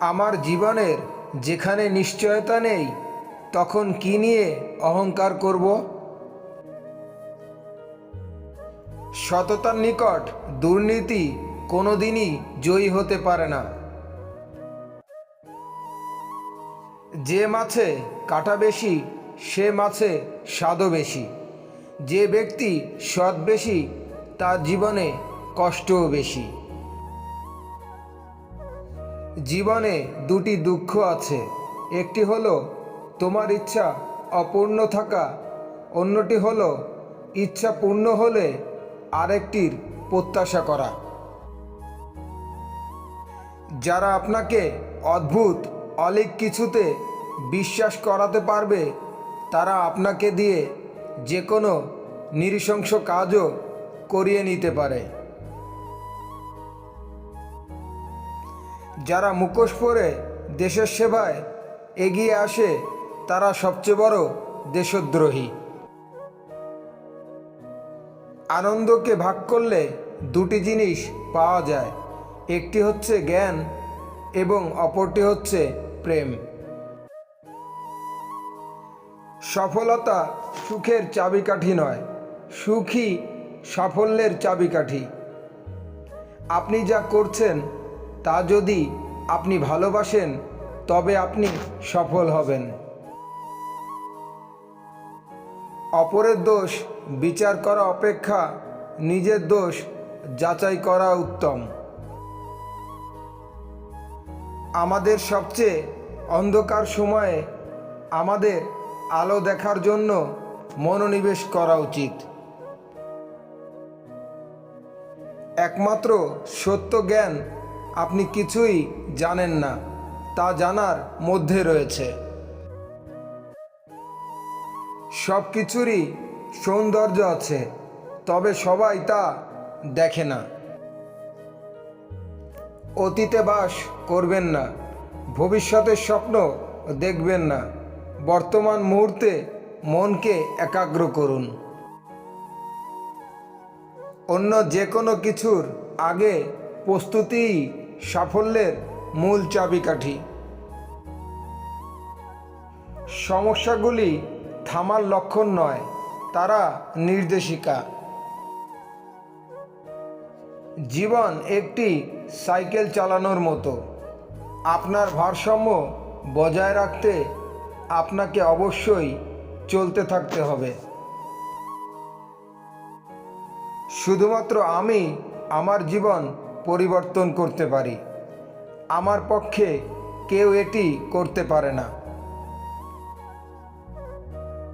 আমার জীবনের যেখানে নিশ্চয়তা নেই, তখন কি নিয়ে অহংকার করব? সততার নিকট দুর্নীতি কোনোদিনই জয়ী হতে পারে না। যে মাছে কাটা বেশি, সে মাছে স্বাদও বেশি। যে ব্যক্তি সৎ বেশি, তার জীবনে কষ্টও বেশি। জীবনে দুটি দুঃখ আছে। একটি হলো, তোমার ইচ্ছা অপূর্ণ থাকা, অন্যটি হলো, ইচ্ছা পূর্ণ হলে আরেকটির প্রত্যাশা করা। যারা আপনাকে অদ্ভুত, অলিক কিছুতে বিশ্বাস করাতে পারবে, তারা আপনাকে দিয়ে যে কোনো নৃশংস কাজও করিয়ে নিতে পারে। যারা মুখোশ পরে দেশের সেবায় এগিয়ে আসে, তারা সবচেয়ে বড় দেশদ্রোহী। আনন্দকে ভাগ করলে দুটি জিনিস পাওয়া যায়, একটি হচ্ছে জ্ঞান এবং অপরটি হচ্ছে প্রেম। সফলতা সুখের চাবিকাঠি নয় সুখী সাফল্যের চাবিকাঠি। আপনি যা করছেন তা যদি আপনি ভালোবাসেন, তবে আপনি সফল হবেন। অপরের দোষ বিচার করা অপেক্ষা নিজের দোষ যাচাই করা উত্তম। আমাদের সবচেয়ে অন্ধকার সময়ে আমাদের আলো দেখার জন্য মনোনিবেশ করা উচিত। একমাত্র সত্য জ্ঞান আপনি কিছুই জানেন না, তা জানার মধ্যে রয়েছে। সব কিছুরই সৌন্দর্য আছে, তবে সবাই তা দেখে না। অতীতে বাস করবেন না, ভবিষ্যতের স্বপ্ন দেখবেন না, বর্তমান মুহূর্তে মনকে একাগ্র করুন। অন্য যে কোনো কিছুর আগে প্রস্তুতিই সাফল্যের মূল চাবিকাঠি। সমস্যাগুলি থামার লক্ষণ নয়, তারা নির্দেশিকা। জীবন একটি সাইকেল চালানোর মতো। আপনার ভারসাম্য বজায় রাখতে আপনাকে অবশ্যই চলতে থাকতে হবে। শুধুমাত্র আমি, আমার জীবন পরিবর্তন করতে পারি। আমার পক্ষে কেউ এটি করতে পারে না।